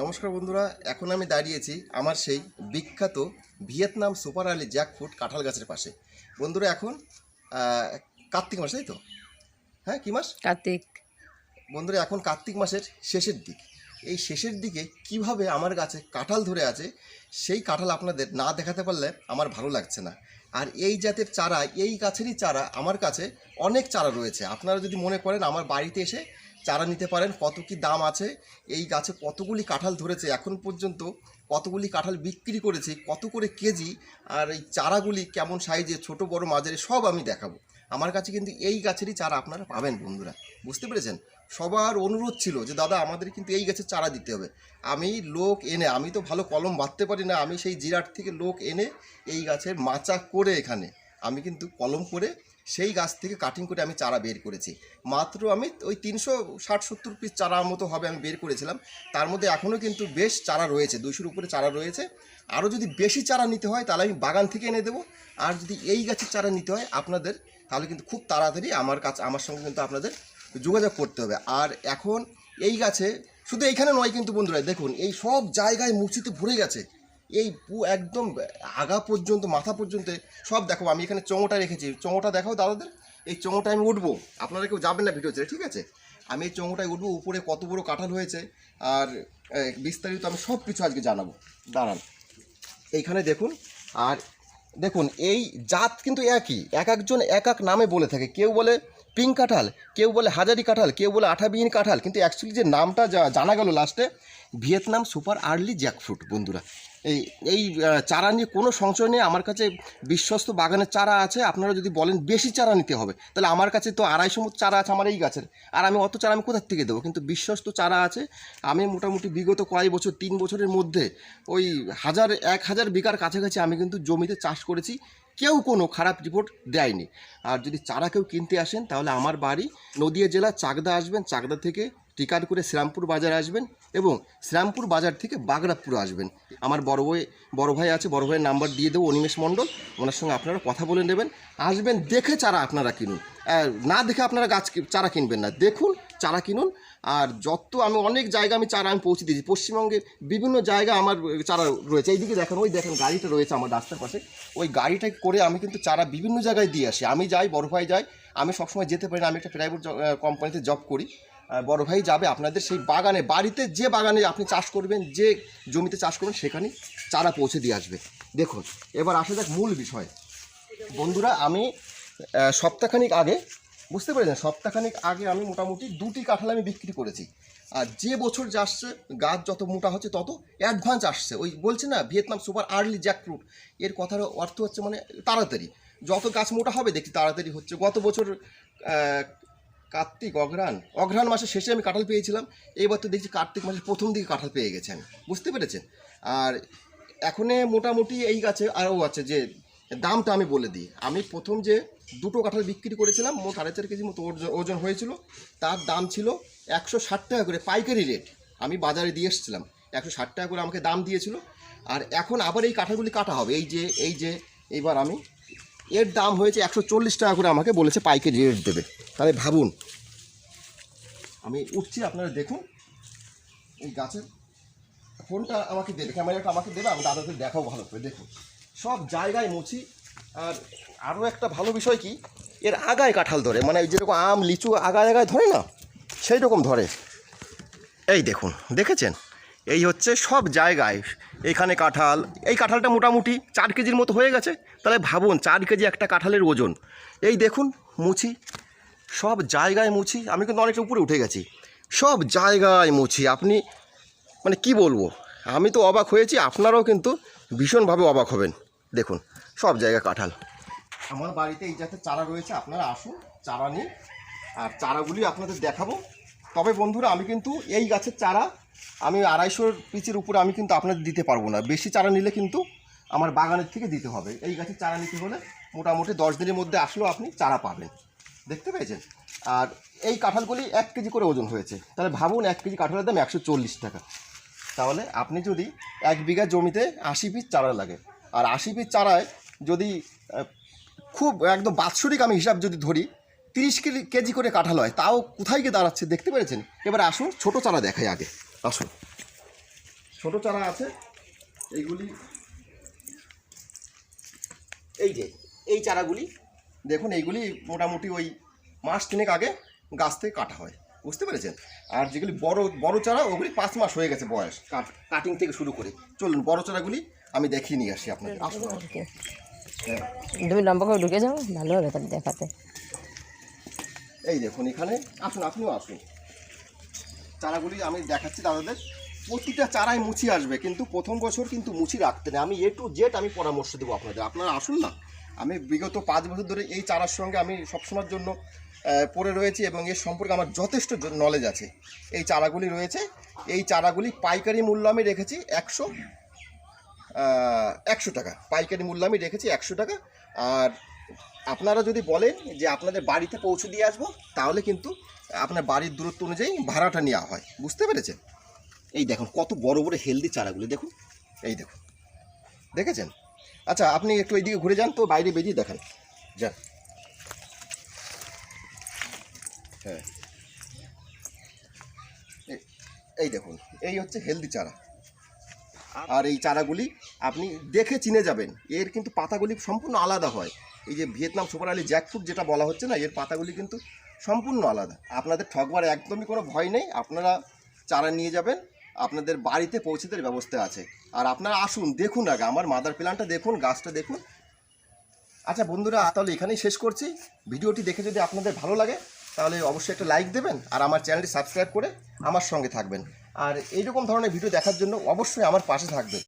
নমস্কার বন্ধুরা এখন আমি দাঁড়িয়েছি আমার সেই বিখ্যাত ভিয়েতনাম সুপার আলি জ্যাকফুট কাঁঠাল গাছের পাশে। বন্ধুরা এখন কার্তিক মাস তাই তো? হ্যাঁ কী মাস? কার্তিক। বন্ধুরা এখন কার্তিক মাসের শেষের দিক। এই শেষের দিকে কীভাবে আমার গাছে কাঁঠাল ধরে আছে সেই কাঁঠাল আপনাদের না দেখাতে পারলে আমার ভালো লাগছে না। আর এই জাতের চারা এই গাছেরই চারা আমার কাছে অনেক চারা রয়েছে। আপনারা যদি মনে করেন আমার বাড়িতে এসে চারা নিতে পারেন, কত কি দাম আছে, এই গাছে কতগুলি কাঁঠাল ধরেছে, এখন পর্যন্ত কতগুলি কাঁঠাল বিক্রি করেছে, কত করে কেজি, আর এই চারাগুলি কেমন সাইজে, ছোট, বড়, মাঝারি, সব আমি দেখাবো। আমার কাছে কিন্তু এই গাছেরই চারা আপনারা পাবেন, বন্ধুরা। বুঝতে পেরেছেন? সবার অনুরোধ ছিল যে, দাদা, আমাদের কিন্তু এই গাছের চারা দিতে হবে। আমি লোক এনে, আমি তো ভালো কলম বাঁধতে পারি না, আমি সেই জিরাট থেকে লোক এনে এই গাছের মাচা করে এখানে আমি কিন্তু কলম করে সেই গাছ থেকে কাটিং করে আমি চারা বের করেছি। মাত্র আমি ওই তিনশো ষাট সত্তর পিস চারা মতো হবে আমি বের করেছিলাম। তার মধ্যে এখনও কিন্তু বেশ চারা রয়েছে দুশোর উপরে চারা রয়েছে। আরও যদি বেশি চারা নিতে হয় তাহলে আমি বাগান থেকে এনে দেবো। আর যদি এই গাছের চারা নিতে হয় আপনাদের, তাহলে কিন্তু খুব তাড়াতাড়ি আমার কাছে, আমার সঙ্গে কিন্তু আপনাদের যোগাযোগ করতে হবে। আর এখন এই গাছে, শুধু এইখানে নয় কিন্তু বন্ধুরা, দেখুন, এই সব জায়গায় মুচিতে ভরে গেছে। এই পু, একদম আগা পর্যন্ত, মাথা পর্যন্ত সব দেখো আমি এখানে চোঙোটা রেখেছি। চোঙোটা দেখাও দাদাদের? এই চোঙোটা আমি উঠবো। আপনারা কেউ যাবেন না ভিডিও ঠিক আছে? আমি এই চোঙোটায় উঠবো। উপরে কত বড় কাঁঠাল হয়েছে, আর বিস্তারিত আমি সব কিছু আজকে জানাব। দাঁড়ান। এইখানে দেখুন, আর দেখুন, এই জাত কিন্তু একই। এক একজন এক এক নামে বলে থাকে। কেউ বলে পিঙ্ক কাঁঠাল, কেউ বলে হাজারি কাঁঠাল, কেউ বলে আঠাবিহীন কাঁঠাল, কিন্তু অ্যাকচুয়ালি যে নামটা জানা গেল লাস্টে ভিয়েতনাম সুপার আর্লি জ্যাকফ্রুট, বন্ধুরা। এই এই চারা নিয়ে কোনো সংশয় নেই। আমার কাছে বিশ্বস্ত বাগানের চারা আছে। আপনারা যদি বলেন বেশি চারা নিতে হবে, তাহলে আমার কাছে তো আড়াইশো মতো চারা আছে আমার এই গাছের। আর আমি অত চারা আমি কোথার থেকে দেবো? কিন্তু বিশ্বস্ত চারা আছে। আমি মোটামুটি বিগত কয়েক বছর, তিন বছরের মধ্যে ওই হাজার, এক হাজার বিঘার কাছাকাছি আমি কিন্তু জমিতে চাষ করেছি। কেউ কোনো খারাপ রিপোর্ট দেয়নি। আর যদি চারা কেউ কিনতে আসেন, তাহলে আমার বাড়ি নদিয়া জেলা চাকদা আসবেন। চাকদা থেকে টিকার করে শ্রীরামপুর বাজার আসবেন এবং শ্রীরামপুর বাজার থেকে বাগড়াপুর আসবেন। আমার বড় ভাই বড় ভাই আছে, বড় ভাইয়ের নাম্বার দিয়ে দেবো, অনিমেষ মণ্ডল। ওনার সঙ্গে আপনারা কথা বলে নেবেন। আসবেন দেখে চারা আপনারা কিনুন। না দেখে আপনারা গাছ চারা কিনবেন না। দেখুন, চারা কিনুন। আর যত আমি অনেক জায়গা আমি চারা আমি পৌঁছে দিয়েছি। পশ্চিমবঙ্গের বিভিন্ন জায়গা আমার চারা রয়েছে। এইদিকে দেখেন, ওই দেখেন গাড়িটা রয়েছে আমার রাস্তার পাশে। ওই গাড়িটা করে আমি কিন্তু চারা বিভিন্ন জায়গায় দিয়ে আসি। আমি যাই, বড় ভাই যাই, আমি সবসময় যেতে পারি না। আমি একটা প্রাইভেট কোম্পানিতে জব করি। বড় ভাই যাবে আপনাদের সেই বাগানে, বাড়িতে যে বাগানে আপনি চাষ করবেন, যে জমিতে চাষ করবেন, সেখানে চারা পৌঁছে দিয়ে আসবে। দেখুন, এবার আসা যাক মূল বিষয়। বন্ধুরা, আমি সপ্তাহখানিক আগে, বুঝতে পেরেছেন? সপ্তাহখানিক আগে আমি মোটামুটি দুটি কাঁঠাল আমি বিক্রি করেছি। আর যে বছর যে আসছে, গাছ যত মোটা হচ্ছে, তত অ্যাডভান্স আসছে। ওই বলছে না, ভিয়েতনাম সুপার আর্লি জ্যাকফ্রুট, এর কথার অর্থ হচ্ছে মানে তাড়াতাড়ি। যত গাছ মোটা হবে দেখি তাড়াতাড়ি হচ্ছে। গত বছর কার্তিক অঘ্রাণ। অঘ্রাণ মাসের শেষে আমি কাঁঠাল পেয়েছিলাম। এইবার তো দেখছি কার্তিক মাসের প্রথম দিকে কাঁঠাল পেয়ে গেছেন। বুঝতে পেরেছেন? আর এখনে মোটামুটি এই গাছে আরও আছে যে, দামটা আমি বলে দিই। আমি প্রথম যে দুটো কাঁঠাল বিক্রি করেছিলাম, মোট সাড়ে চার কেজি মতো ওজন- ওজন হয়েছিল। তার দাম ছিল একশো ষাট টাকা করে পাইকারি রেট। আমি বাজারে দিয়ে এসেছিলাম। একশো ষাট টাকা করে আমাকে দাম দিয়েছিল। আর এখন আবার এই কাঁঠালগুলি কাটা হবে। এই যে এই যে, এইবার আমি, এর দাম হয়েছে একশো চল্লিশ টাকা করে আমাকে বলেছে পাইকারি রেট দেবে। তাহলে ভাবুন। আমি উঠছি, আপনারা দেখুন এই গাছের ফোনটা আমাকে দেবে, ক্যামেরাটা আমাকে দেবে, আমি দাদাদের দেখাও ভালো করে, দেখুন। সব জায়গায় মুছি, আর আরও একটা ভালো বিষয় কি, এর আগায় কাঁঠাল ধরে মানে যেরকম আম, লিচু আগায় আগায় ধরে না সেই রকম ধরে। এই দেখুন, দেখেছেন? এই হচ্ছে সব জায়গায়, এখানে কাঁঠাল, এই কাঁঠালটা মোটামুটি চার কেজির মতো হয়ে গেছে, তাহলে ভাবুন, চার কেজি একটা কাঁঠালের ওজন। এই দেখুন, মুছি সব জায়গায় মুছি, আমি কিন্তু অনেকটা উপরে উঠে গেছি। সব জায়গায় মুছি, আপনি মানে কি বলব? আমি তো অবাক হয়েছি, আপনারাও কিন্তু ভীষণভাবে অবাক হবেন। দেখুন, সব জায়গায় কাঁঠাল। আমার বাড়িতে এই জাতের চারা রয়েছে, আপনারা আসুন, চারা নিন। আর চারাগুলি আপনাদের দেখাবো। তবে বন্ধুরা, আমি কিন্তু এই গাছের চারা আমি আড়াইশোর পিচের উপরে আমি কিন্তু আপনাদের দিতে পারব না। বেশি চারা নিলে কিন্তু আমার বাগানের থেকে দিতে হবে। এই গাছের চারা নিতে হলে মোটামুটি দশ দিনের মধ্যে আসলেও আপনি চারা পাবেন। দেখতে পেয়েছেন? আর এই কাঁঠালগুলি এক কেজি করে ওজন হয়েছে। তাহলে ভাবুন এক কেজি কাঁঠালের দাম একশো চল্লিশ টাকা। তাহলে আপনি যদি এক বিঘা জমিতে আশি পিস চারা লাগে, আর আশি পিস চারায় যদি খুব একদম বাৎসরিক আমি হিসাব যদি ধরি, তিরিশ কেজি কেজি করে কাঁঠাল হয়, তাও কোথায় গিয়ে দাঁড়াচ্ছে দেখতে পেরেছেন? এবার আসুন ছোট চারা দেখাই আগে। আসুন। ছোট চারা আছে, এইগুলি, এই যে, এই চারাগুলি দেখুন এইগুলি মোটামুটি ওই মাস তিনেক আগে গাছ থেকে কাটা হয়। বুঝতে পেরেছেন? আর যেগুলি বড় বড় চারা ওগুলি পাঁচ মাস হয়ে গেছে বয়স কাট থেকে শুরু করে। চলুন বড় চারাগুলি আমি দেখিয়ে নিয়ে আসি আসুন হ্যাঁ। তুমি লম্বা করে ঢুকে যাও ভালো হবে তাহলে দেখাতে। এই দেখুন এখানে আসুন আপনিও আসুন। চারাগুলি আমি দেখাচ্ছি দাদাদের। প্রতিটা চারায় মুচি আসবে কিন্তু প্রথম বছর কিন্তু মুচি রাখতে নেই। আমি এ টু জেড আমি পরামর্শ দেবো আপনাদের। আপনারা আসুন না। আমি বিগত পাঁচ বছর ধরে এই চারার সঙ্গে আমি সবসময়ের জন্য পড়ে রয়েছি এবং এর সম্পর্কে আমার যথেষ্ট নলেজ আছে। এই চারাগুলি রয়েছে। এই চারাগুলি পাইকারি মূল্য আমি রেখেছি একশো একশো টাকা। পাইকারি মূল্য আমি রেখেছি একশো টাকা। আর আপনারা যদি বলেন যে আপনাদের বাড়িতে পৌঁছে দিয়ে আসব, তাহলে কিন্তু আপনার বাড়ির দূরত্ব অনুযায়ী ভাড়াটা নেওয়া হয়। বুঝতে পেরেছেন? এই দেখুন, কত বড় বড় হেলদি চারাগুলি, দেখুন। এই দেখুন। দেখেছেন? আচ্ছা আপনি একটু এইদিকে ঘুরে যান তো, বাইরে বেরিয়ে দেখান। যান। হ্যাঁ। এই- দেখুন, এই হচ্ছে হেলদি চারা। আর এই চারাগুলি আপনি দেখে চিনে যাবেন, এর কিন্তু পাতাগুলি সম্পূর্ণ আলাদা হয়। এই যে ভিয়েতনাম সুপার আলি জ্যাকফ্রুট যেটা বলা হচ্ছে না, এর পাতাগুলি কিন্তু সম্পূর্ণ আলাদা। আপনাদের ঠকবার একদমই কোনো ভয় নেই, আপনারা চারা নিয়ে যাবেন আপনাদের বাড়িতে পৌঁছে দেওয়ার ব্যবস্থা আছে। আর আপনারা আসুন, দেখুন আগে, আমার মাদার প্ল্যানটা দেখুন, গাছটা দেখুন। আচ্ছা বন্ধুরা, তাহলে এখানেই শেষ করছি। ভিডিওটি দেখে যদি আপনাদের ভালো লাগে, তাহলে অবশ্যই একটা লাইক দেবেন আর আমার চ্যানেলটি সাবস্ক্রাইব করে আমার সঙ্গে থাকবেন। আর এইরকম ধরনের ভিডিও দেখার জন্য অবশ্যই আমার পাশে থাকবেন।